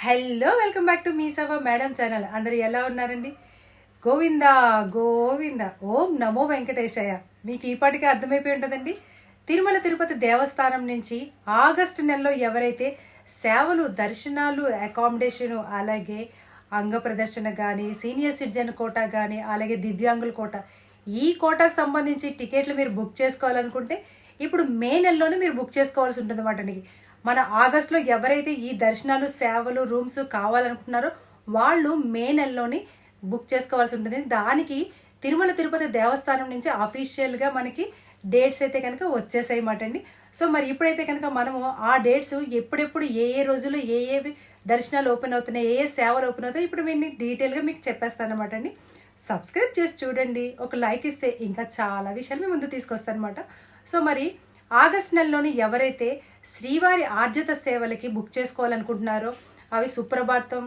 Hello welcome back to మీ సవ madam channel. అందరు ఎలా ఉన్నారండి? గోవిందా గోవింద. ఓం నమో వెంకటేశయ్య. మీకు ఈపాటికే అర్థమైపోయి ఉంటుందండి. తిరుమల తిరుపతి దేవస్థానం నుంచి ఆగస్టు నెలలో ఎవరైతే సేవలు దర్శనాలు అకామిడేషను అలాగే అంగ ప్రదర్శన కానీ సీనియర్ సిటిజన్ కోటా కానీ అలాగే దివ్యాంగుల కోట ఈ కోటాకు సంబంధించి టికెట్లు మీరు బుక్ చేసుకోవాలనుకుంటే ఇప్పుడు మే నెలలోనే మీరు బుక్ చేసుకోవాల్సి ఉంటుంది అన్నమాట మన ఆగస్టులో ఎవరైతే ఈ దర్శనాలు సేవలు రూమ్స్ కావాలనుకుంటున్నారో వాళ్ళు మే నెలలోని బుక్ చేసుకోవాల్సి ఉంటుంది. దానికి తిరుమల తిరుపతి దేవస్థానం నుంచి అఫీషియల్గా మనకి డేట్స్ అయితే కనుక వచ్చేసాయి అన్నమాట అండి. సో మరి ఇప్పుడైతే కనుక మనము ఆ డేట్స్ ఎప్పుడెప్పుడు ఏ ఏ రోజులు ఏ ఏ దర్శనాలు ఓపెన్ అవుతున్నాయి ఏ ఏ సేవలు ఓపెన్ అవుతాయి ఇప్పుడు నేను డీటెయిల్గా మీకు చెప్పేస్తాను అనమాట అండి. సబ్స్క్రైబ్ చేసి చూడండి. ఒక లైక్ ఇస్తే ఇంకా చాలా విషయాలు మీ ముందు తీసుకొస్తాను అనమాట సో మరి ఆగస్ట్ నెలలోని ఎవరైతే శ్రీవారి ఆర్జిత సేవలకి బుక్ చేసుకోవాలనుకుంటున్నారో అవి సుప్రభాతం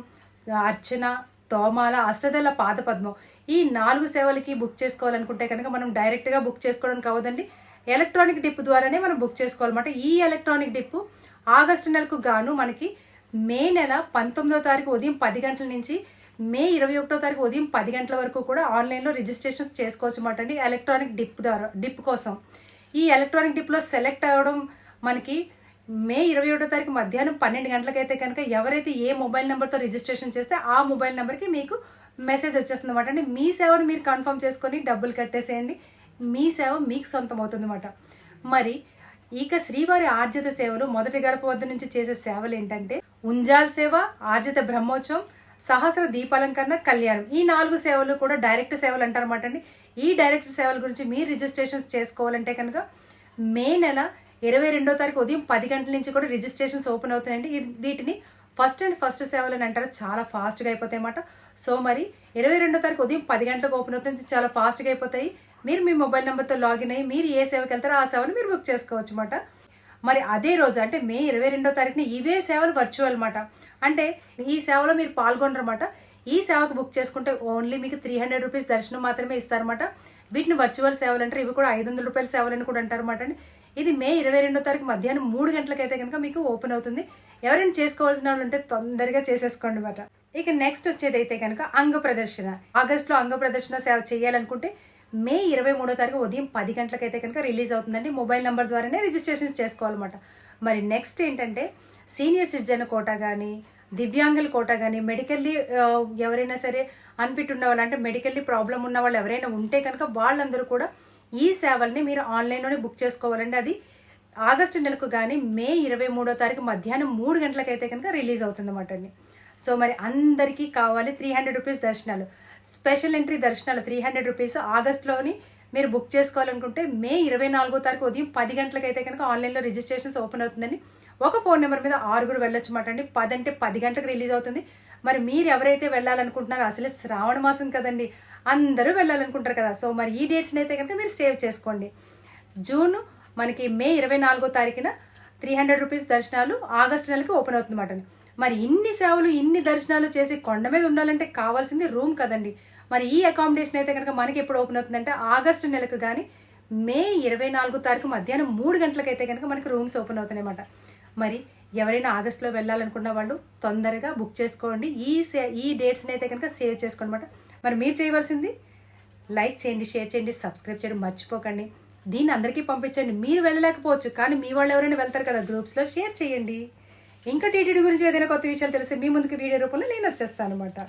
అర్చన తోమాల అష్టదళ పాదపద్మం ఈ నాలుగు సేవలకి బుక్ చేసుకోవాలనుకుంటే కనుక మనం డైరెక్ట్గా బుక్ చేసుకోవడానికి అవ్వదండి ఎలక్ట్రానిక్ డిప్ ద్వారానే మనం బుక్ చేసుకోవాలన్నమాట. ఈ ఎలక్ట్రానిక్ డిప్ ఆగస్టు నెలకు గాను మనకి మే నెల పంతొమ్మిదో తారీఖు ఉదయం పది గంటల నుంచి మే ఇరవై ఒకటో తారీఖు ఉదయం పది గంటల వరకు కూడా ఆన్లైన్లో రిజిస్ట్రేషన్స్ చేసుకోవచ్చు అన్నమాట అండి ఎలక్ట్రానిక్ డిప్ ద్వారా డిప్ కోసం. ఈ ఎలక్ట్రానిక్ డిప్లో సెలెక్ట్ అవ్వడం మనకి మే ఇరవై ఒకటో తారీఖు మధ్యాహ్నం పన్నెండు గంటలకైతే కనుక ఎవరైతే ఏ మొబైల్ నెంబర్తో రిజిస్ట్రేషన్ చేస్తే ఆ మొబైల్ నెంబర్కి మీకు మెసేజ్ వచ్చేస్తుంది అనమాట అండి మీ సేవను మీరు కన్ఫర్మ్ చేసుకొని డబ్బులు కట్టేసేయండి. మీ సేవ మీకు సొంతం అవుతుంది అనమాట మరి ఇక శ్రీవారి ఆర్జిత సేవలు మొదటి గడప వద్ద నుంచి చేసే సేవలు ఏంటంటే ఉంజాల్ సేవ ఆర్జిత బ్రహ్మోత్సవం సహస్ర దీపాలంకరణ కళ్యాణం. ఈ నాలుగు సేవలు కూడా డైరెక్ట్ సేవలు అంటారన్నమాట అండి ఈ డైరెక్ట్ సేవల గురించి మీరు రిజిస్ట్రేషన్స్ చేసుకోవాలంటే కనుక మే నెల ఇరవై రెండో తారీఖు ఉదయం పది గంటల నుంచి కూడా రిజిస్ట్రేషన్స్ ఓపెన్ అవుతాయండి. వీటిని ఫస్ట్ అండ్ ఫస్ట్ సేవలు అని అంటారు. చాలా ఫాస్ట్గా అయిపోతాయి అన్నమాట. సో మరి ఇరవై రెండో తారీఖు ఉదయం పది గంటలకు ఓపెన్ అవుతుంది చాలా ఫాస్ట్గా అయిపోతాయి. మీరు మీ మొబైల్ నెంబర్తో లాగిన్ అయ్యి మీరు ఏ సేవకి వెళ్తారో ఆ సేవను మీరు బుక్ చేసుకోవచ్చు అన్నమాట. మరి అదే రోజు అంటే మే ఇరవై రెండో తారీఖున ఇవే సేవలు వర్చువల్ అనమాట అంటే ఈ సేవలో మీరు పాల్గొనరమాట ఈ సేవకు బుక్ చేసుకుంటే ఓన్లీ మీకు త్రీ హండ్రెడ్ రూపీస్ దర్శనం మాత్రమే ఇస్తారన్నమాట. వీటిని వర్చువల్ సేవలు అంటారు ఇవి కూడా ఐదు వందల రూపాయల సేవలు అని కూడా అంటారన్నమాట అండి. ఇది మే ఇరవై రెండో తారీఖు మధ్యాహ్నం మూడు గంటలకైతే కనుక మీకు ఓపెన్ అవుతుంది. ఎవరైనా చేసుకోవాల్సిన వాళ్ళు ఉంటే తొందరగా చేసేసుకోండి మాట ఇక నెక్స్ట్ వచ్చేది అయితే కనుక అంగ ప్రదర్శన. ఆగస్ట్లో అంగ ప్రదర్శన సేవ చేయాలనుకుంటే మే ఇరవై మూడో తారీఖు ఉదయం పది గంటలకైతే కనుక రిలీజ్ అవుతుందండి. మొబైల్ నెంబర్ ద్వారానే రిజిస్ట్రేషన్స్ చేసుకోవాలన్నమాట. మరి నెక్స్ట్ ఏంటంటే సీనియర్ సిటిజన్ కోటా కానీ దివ్యాంగుల కోటా కానీ మెడికల్లీ ఎవరైనా సరే అన్ఫిట్ ఉన్న వాళ్ళు అంటే మెడికల్లీ ప్రాబ్లం ఉన్న వాళ్ళు ఎవరైనా ఉంటే కనుక వాళ్ళందరూ కూడా ఈ సేవల్ని మీరు ఆన్లైన్లోనే బుక్ చేసుకోవాలండి. అది ఆగస్టు నెలకు కానీ మే ఇరవై మూడో తారీఖు మధ్యాహ్నం మూడు గంటలకైతే కనుక రిలీజ్ అవుతుంది అన్నమాట అండి. సో మరి అందరికీ కావాలి త్రీ హండ్రెడ్ రూపీస్ దర్శనాలు. స్పెషల్ ఎంట్రీ దర్శనాలు త్రీ హండ్రెడ్ రూపీస్ ఆగస్ట్లోని మీరు బుక్ చేసుకోవాలనుకుంటే మే ఇరవై నాలుగో తారీఖు ఉదయం పది గంటలకైతే కనుక ఆన్లైన్లో రిజిస్ట్రేషన్స్ ఓపెన్ అవుతుందండి. ఒక ఫోన్ నెంబర్ మీద ఆరుగురు వెళ్ళొచ్చు మాట అండి. పది అంటే పది గంటలకు రిలీజ్ అవుతుంది. మరి మీరు ఎవరైతే వెళ్ళాలనుకుంటున్నారో అసలే శ్రావణ మాసం కదండి అందరూ వెళ్ళాలనుకుంటారు కదా. సో మరి ఈ డేట్స్ని అయితే కనుక మీరు సేవ్ చేసుకోండి. జూన్ మనకి మే ఇరవై నాలుగో తారీఖున త్రీ హండ్రెడ్ రూపీస్ దర్శనాలు ఆగస్టు నెలకి ఓపెన్ అవుతుందన్నమాట మరి ఇన్ని సేవలు ఇన్ని దర్శనాలు చేసి కొండ మీద ఉండాలంటే కావాల్సింది రూమ్ కదండి. మరి ఈ అకామిడేషన్ అయితే కనుక మనకి ఎప్పుడు ఓపెన్ అవుతుందంటే ఆగస్టు నెలకు కానీ మే ఇరవై నాలుగు తారీఖు మధ్యాహ్నం మూడు గంటలకైతే కనుక మనకి రూమ్స్ ఓపెన్ అవుతాయన్నమాట మరి ఎవరైనా ఆగస్టులో వెళ్ళాలనుకున్న వాళ్ళు తొందరగా బుక్ చేసుకోండి. ఈ సే ఈ డేట్స్ని అయితే కనుక సేవ్ చేసుకోండి అనమాట మరి మీరు చేయవలసింది లైక్ చేయండి షేర్ చేయండి సబ్స్క్రైబ్ చేయండి మర్చిపోకండి. దీన్ని అందరికీ పంపించండి. మీరు వెళ్ళలేకపోవచ్చు కానీ మీ వాళ్ళు ఎవరైనా వెళ్తారు కదా గ్రూప్స్లో షేర్ చేయండి. ఇంకా టీటీడీ గురించి ఏదైనా కొత్త విషయాలు తెలిసి మీ ముందుకు వీడియో రూపంలో నేను వచ్చేస్తాను అనమాట